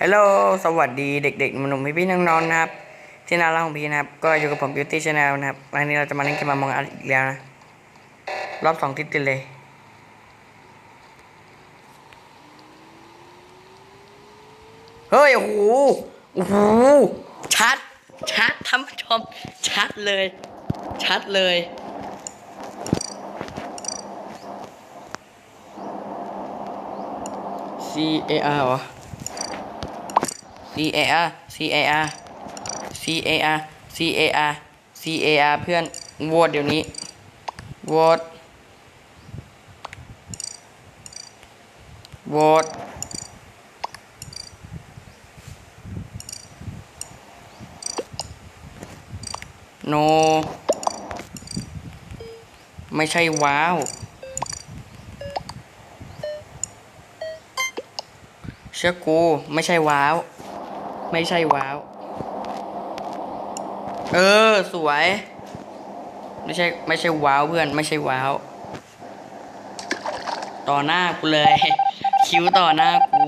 ฮัลโหล สวัสดีเด็กๆหนุ่มๆพี่ๆน้องๆนะครับ ที่น่ารักของพี่นะครับ ก็อยู่กับผม Beauty Channel นะครับ วันนี้เราจะมาเล่นเกมมามองอัดอีกแล้วนะ รอบสองทิศติดเลย เฮ้ย โอ้โห โอ้โห ชัด ชัดท่านผู้ชม ชัดเลย ชัดเลย C A R เหรอ C A R C A R C A R C A R C A R เพื่อนโหวตเดี๋ยวนี้โหวตโหวตโน ไม่ใช่ว้าว เชื่อกู ไม่ใช่ว้าว ไม่ใช่ว้าว เออ สวย ไม่ใช่ ไม่ใช่ว้าวเพื่อน ไม่ใช่ว้าว ต่อหน้ากูเลย คิ้วต่อหน้ากู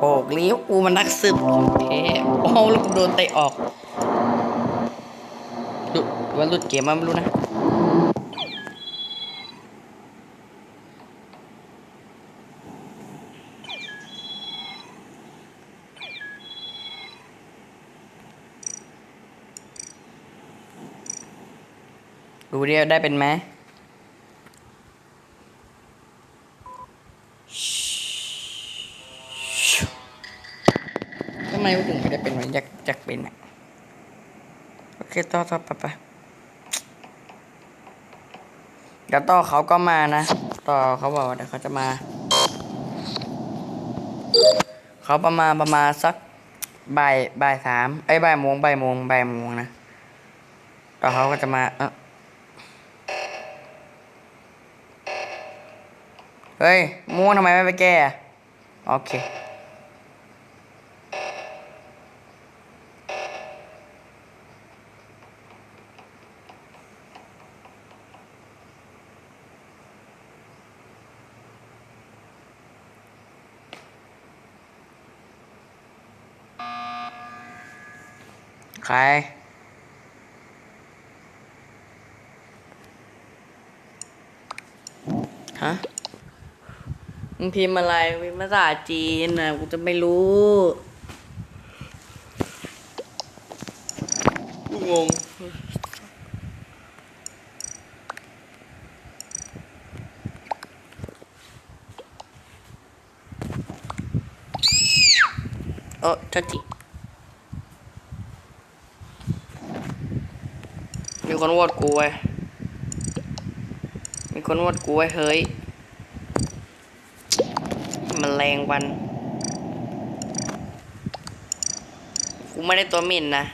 โอกเลี้ยวกูมันนักสืบของแท้โอ้ล้วกูโดนเตะออกหลุดว่าหลุดเกมมาไม่รู้นะ ดูเดียได้เป็นไหมทำไมถึงไม่ได้เป็นวะอยากอยากเป็นอะโอเคต่อต่อไปไปเดี๋ยวต่อเขาก็มานะ ต่อเขาบอกว่าเดี๋ยวเขาจะมา เขาประมาณประมาณสักบ่ายบ่ายสามไอ้บ่ายโมงบ่ายโมงบ่ายโมงนะต่อเขาก็จะมา เออเฮ้ยม่วงทำไมไม่ไปแก้โอเคใครฮะ มึงพิมพ์อะไรพิมพ์ภาษาจีนนะกูจะไม่รู้กูงงเออโทษทีมีคนโหวตกูไว้มีคนโหวตกูไว้เฮ้ย แมันแรงวัน กูไม่ได้ตัวมินนะ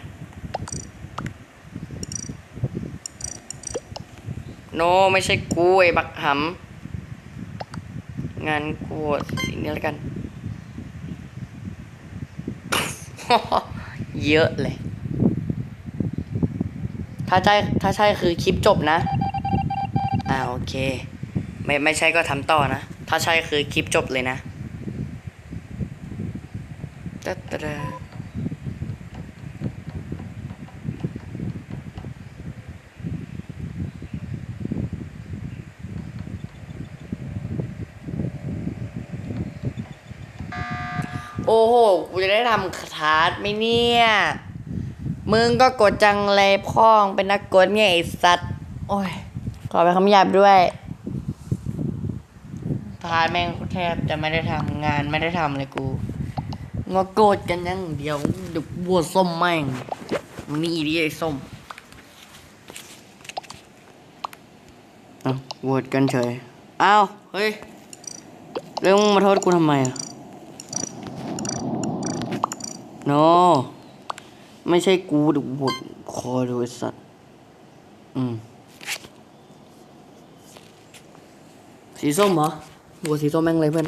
โน ไม่ใช่กูไอ้บักหำงานกูโหวตสิ่งนี้แล้วกัน เยอะเลย ถ้าใช่ถ้าใช่คือคลิปจบนะ อ่าโอเค ไม่ไม่ใช่ก็ทำต่อนะ ถ้าใช่คือคลิปจบเลยนะ ตะตะดาโอ้โห กูจะได้ทำคาร์ดไหมเนี่ย มึงก็กดจังเลยพ่องเป็นนักกดเนี่ยไอสัตว์ โอ้ย ขอไปคำหยาบด้วยพาแม่งแทบจะไม่ได้ทำงานไม่ได้ทำเลยกู งอโกรธกันยังเดี๋ยวเดี๋ยวบัวส้มแม่งมึงนี่ดีไอ้ส้มเอาโหวตกันเฉยอ้าวเฮ้ยแล้วมึงมาโทษกูทำไมอะโนไม่ใช่กูเดี๋ยวโหวตคอยดูไอ้สัตว์อืมสีส้มเหรอบัวสีส้มแม่งเลยเพื่อน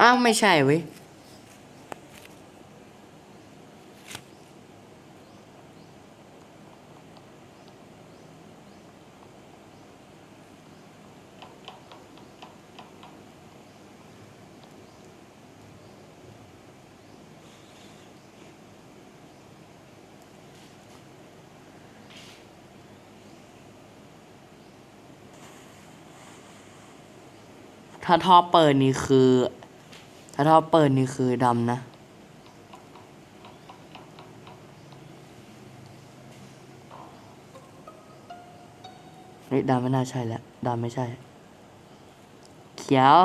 อ้าวไม่ใช่เว้ยถ้าท่อเปิดนี่คือ ถ้าท่อเปิดนี่คือดำนะเฮ้ยดำไม่น่าใช่แล้วดำไม่ใช่ เขียว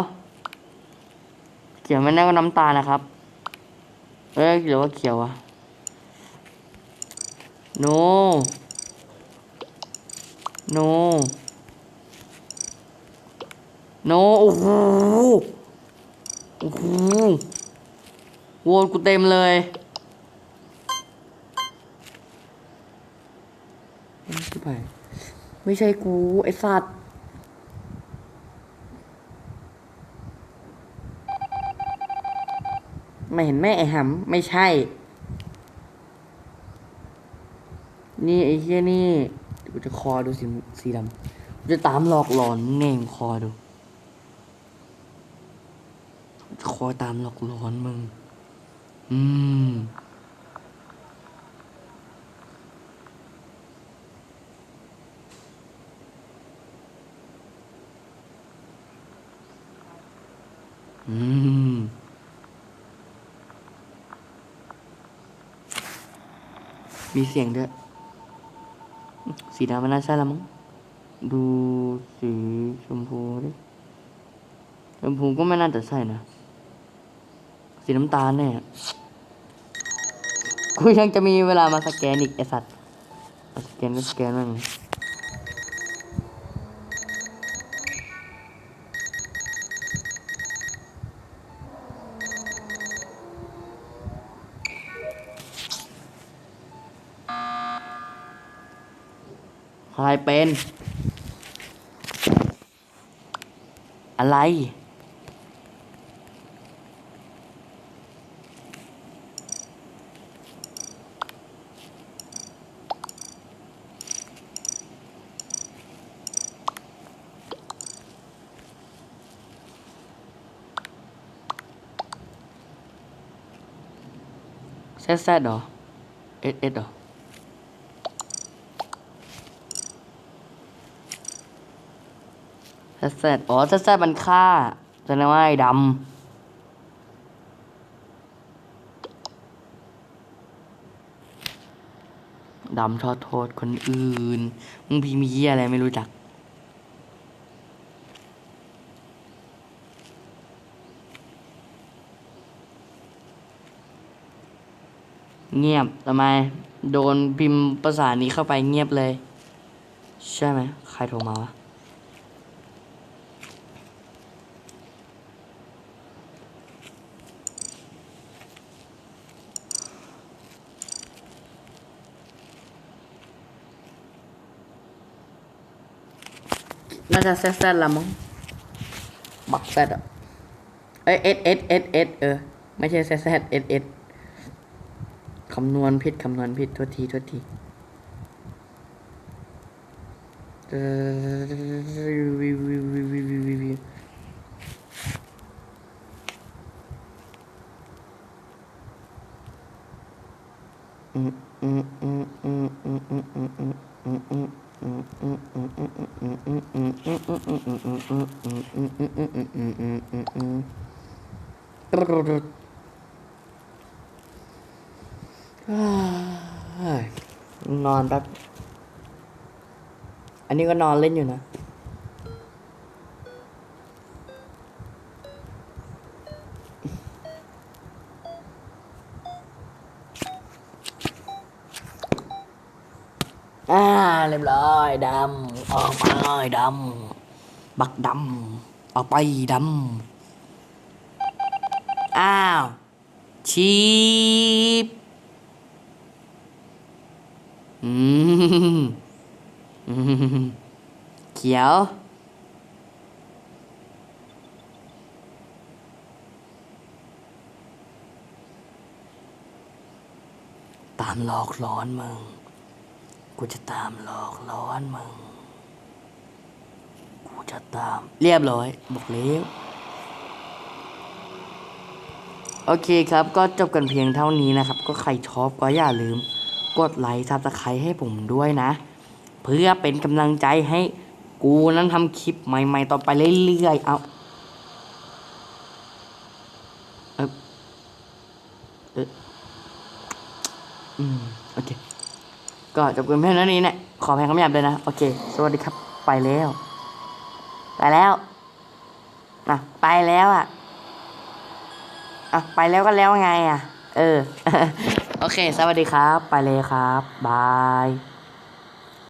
เขียวไม่น่าก็น้ำตาลนะครับ เอ้ยหรือว่าเขียวอะโน โน โน โอ้โห อ้โหโหวตกูเต็มเลยไม่ใช่ไปไม่ใช่กู ไอ้สัตว์ไม่เห็นแม่ไอ้หำไม่ใช่ นี่ไอ้เหี้ยนี่กูจะคอดูสีสีดำกูจะตามหลอกหลอนเน่งคอดูจะค อยตามหลอกหลอนมึง อืม อืม มีเสียงด้วย สีดำมันน่าใช่ละมั้ง ดูสีชมพูดิชมพูก็ไม่น่าจะใช่นะ สีน้ำตาลเนี่ยกูยังจะมีเวลามาสแกนอีกไอสัตว์เอาสแกนก็สแกนมั่งใครเป็น อะไร แซดแซดเหรอเอสเอสหรอแซดแซดอ๋อแซดแซดมันฆ่าแสดงว่าไอ้ดำดำทอดโทษคนอื่น มึงพีมีเหี้ยอะไรไม่รู้จัก เงียบทำไม โดนพิมพ์ภาษานี้เข้าไปเงียบเลย ใช่ไหมใครโทรมาวะน่าจะแซดแซดละมั้งบักแซดอะเอ้ยเอสเอสเอสเอสเออ ไม่ใช่แซดแซดเอสเอส คำนวณผิดคำนวณผิดโทษทีโทษทีเออวิววิววิววิววิววิววิวอืมอืมอืมอืมอืมอืมอืมอืมอืมอืมอืมอืม นอนแป๊บ อันนี้ก็นอนเล่นอยู่นะ อ่า เรียบร้อยดำ ออกไปดำ บักดำ ออกไปดำ อ้าวชีป อืมเขียว ตามหลอกหลอนมึง กูจะตามหลอกล้อนมึง กูจะตาม เรียบร้อย บอกแล้วโอเคครับ ก็จบกันเพียงเท่านี้นะครับ ก็ใครชอบก็อย่าลืม กดไลค์ซับสไครต์ให้ผมด้วยนะ เพื่อเป็นกำลังใจให้กูนั้นทำคลิปใหม่ ๆ ต่อไปเรื่อยๆ เอาเอยเอยอืม โอเค ก็จบกันเพียงเท่านี้เนี่ยขอแพงคำหยาบเลยนะ โอเค สวัสดีครับ ไปแล้ว ไปแล้วอะไปแล้วอะอะ ไปแล้วก็แล้วไงอะ เออ โอเค สวัสดีครับ ไปเลยครับ บาย